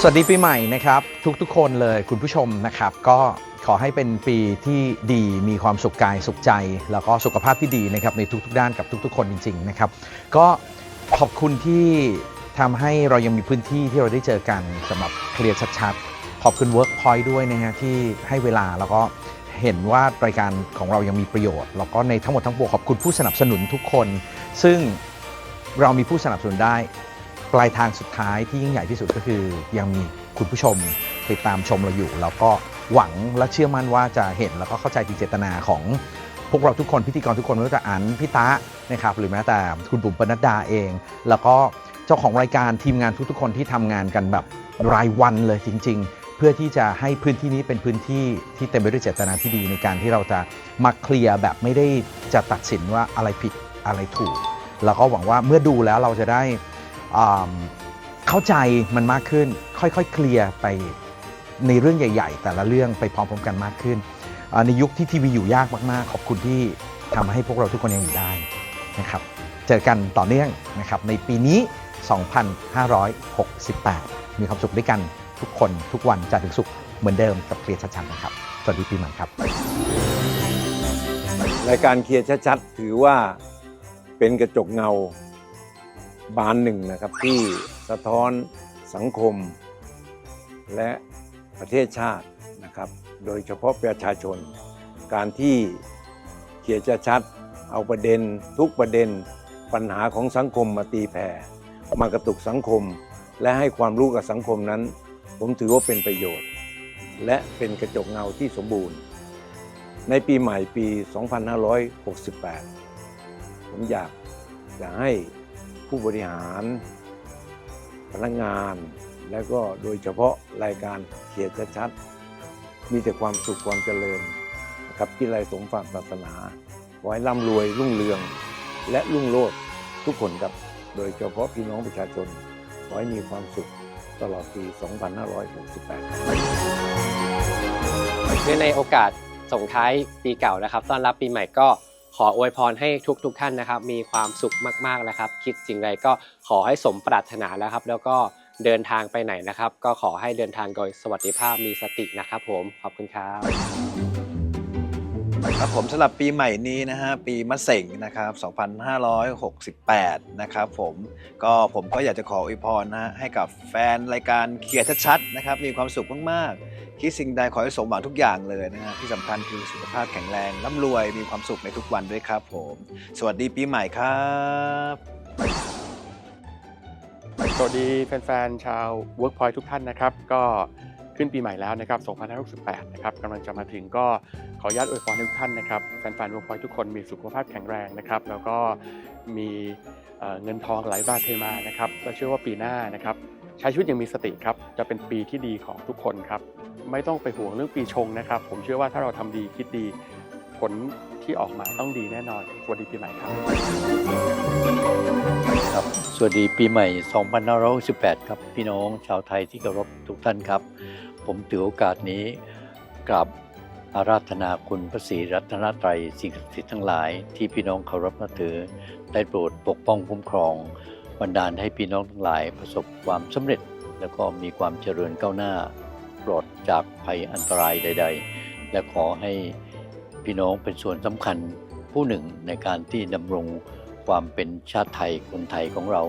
สวัสดีปีใหม่นะครับ ทุกๆคนเลยคุณผู้ชมนะครับ ก็ขอให้เป็นปีที่ดีมีความสุขกายสุขใจ แล้วก็สุขภาพที่ดีนะครับในทุกๆ ด้านกับทุกๆ คนจริง ๆ นะครับ ก็ขอบคุณที่ทำให้เรายังมีพื้นที่ที่เราได้เจอกันสำหรับเคลียร์ชัดๆ ขอบคุณ Workpoint ด้วยนะฮะที่ให้เวลาแล้วก็เห็นว่ารายการของเรายังมีประโยชน์ แล้วก็ในทั้งหมดทั้งปวงขอบคุณผู้สนับสนุนทุกคน ซึ่งเรามีผู้สนับสนุนได้ ปลายทางสุดท้ายที่ยิ่งใหญ่ที่สุดก็คือ ยังมีคุณผู้ชมติดตามชมเราอยู่ แล้วก็หวังและเชื่อมั่นว่าจะเห็นแล้วก็เข้าใจถึงเจตนาของพวกเราทุกคนพิธีกรทุกคนไม่ว่าจะอันพี่ตะนะครับหรือแม้แต่คุณบุ๋มปนัดดาเอง แล้วก็เจ้าของรายการทีมงานทุกๆ คนที่ทำงานกันแบบรายวันเลยจริง ๆ เพื่อที่จะให้พื้นที่นี้เป็นพื้นที่ที่เต็มไปด้วยเจตนาที่ดีในการที่เราจะมาเคลียร์แบบไม่ได้จะตัดสินว่าอะไรผิดอะไรถูก แล้วก็หวังว่าเมื่อดูแล้วเราจะได้ เข้าใจมันมากขึ้น ค่อยๆเคลียร์ไปในเรื่องใหญ่ ๆ แต่ละเรื่องไปพร้อมๆกันมากขึ้น ในยุคที่ทีวีอยู่ยากมากๆ ขอบคุณที่ทำให้พวกเราทุกคนยังอยู่ได้นะครับ เจอกันต่อเนื่องนะครับในปีนี้ 2568 มีความสุขด้วยกันทุกคนทุกวันจันทร์ถึงศุกร์เหมือนเดิมกับเคลียร์ชัดๆนะครับ สวัสดีปีใหม่ครับ รายการเคลียร์ชัดๆ ถือว่าเป็นกระจกเงา บานหนึ่งนะครับที่สะท้อนสังคม และประเทศชาตินะครับ โดยเฉพาะประชาชน การที่เคลียร์ชัดเอาประเด็นทุกประเด็นปัญหาของสังคมมาตีแผ่มากระตุกสังคม และให้ความรู้กับสังคมนั้น ผมถือว่าเป็นประโยชน์ และเป็นกระจกเงาที่สมบูรณ์ ในปีใหม่ปี 2568 ผมอยากจะให้ ผู้บริหารพนักงาน และก็โดยเฉพาะรายการเขียนชัดๆมีแต่ความสุขความเจริญนะครับที่ไรสมฝากศาสนาขอให้ร่ำรวยรุ่งเรืองและรุ่งโรจน์ทุกคนครับโดยเฉพาะพี่น้องประชาชนขอให้มีความสุขตลอดปี 2568ครับในโอกาสส่งท้ายปีเก่านะครับ ต้อนรับปีใหม่ก็ ขออวยพรให้ทุกทุกท่านนะครับ มีความสุขมากๆนะครับ คิดสิ่งใดก็ขอให้สมปรารถนาแล้วครับ แล้วก็เดินทางไปไหนนะครับ ก็ขอให้เดินทางโดยสวัสดิภาพมีสตินะครับ ผมขอบคุณครับ ครับผมสำหรับปีใหม่นี้นะฮะปีมะเส็งนะครับ 2568 นะครับผมก็ผมก็อยากจะขออวยพรนะฮะให้กับแฟนรายการเคลียร์ชัดๆนะครับมีความสุขมากๆ คิดสิ่งใดขอให้สมหวังทุกอย่างเลยนะฮะที่สำคัญคือสุขภาพแข็งแรงร่ำรวยมีความสุขในทุกวันด้วยครับผม สวัสดีปีใหม่ครับ สวัสดีแฟนๆ ชาว Workpoint ทุกท่านนะครับ ก็ ขึ้นปีใหม่แล้วนะครับ 2568 นะครับกำลังจะมาถึงก็ขออนุญาตอวยพรทุกท่านนะครับแฟนๆ Workpoint ทุกคนมีสุขภาพแข็งแรงนะครับ แล้วก็มีเเงินทองไหลมาเทมานะครับและเชื่อว่าปีหน้านะครับใช้ชีวิตอย่างมีสติครับ จะเป็นปีที่ดีของทุกคนครับ ไม่ต้องไปห่วงเรื่องปีชงนะครับ ผมเชื่อว่าถ้าเราทำดีคิดดีผล ที่ออกมาต้องดีแน่นอน สวัสดีปีใหม่ครับ ครับ สวัสดีปีใหม่ 2568ครับ พี่น้องชาวไทยที่เคารพทุกท่านครับ ผมถือโอกาสนี้กราบอาราธนาคุณพระศรีรัตนตรัยสิ่งศักดิ์สิทธิ์ทั้งหลายที่พี่น้องเคารพนับถือ ได้โปรดปกป้องคุ้มครองบันดาลให้พี่น้องทั้งหลายประสบความสำเร็จ แล้วก็มีความเจริญก้าวหน้า ปลอดจากภัยอันตรายใด ๆ และขอให้ พี่น้องเป็นส่วนสำคัญผู้หนึ่งในการที่ดำรงความเป็นชาติไทยคนไทยของเรา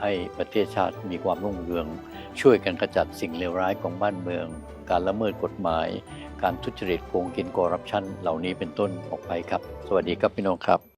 ให้ประเทศชาติมีความรุ่งเรือง ช่วยกันขจัดสิ่งเลวร้ายของบ้านเมือง การละเมิดกฎหมาย การทุจริตโกงกินคอร์รัปชันเหล่านี้เป็นต้นออกไปครับ สวัสดีครับพี่น้องครับ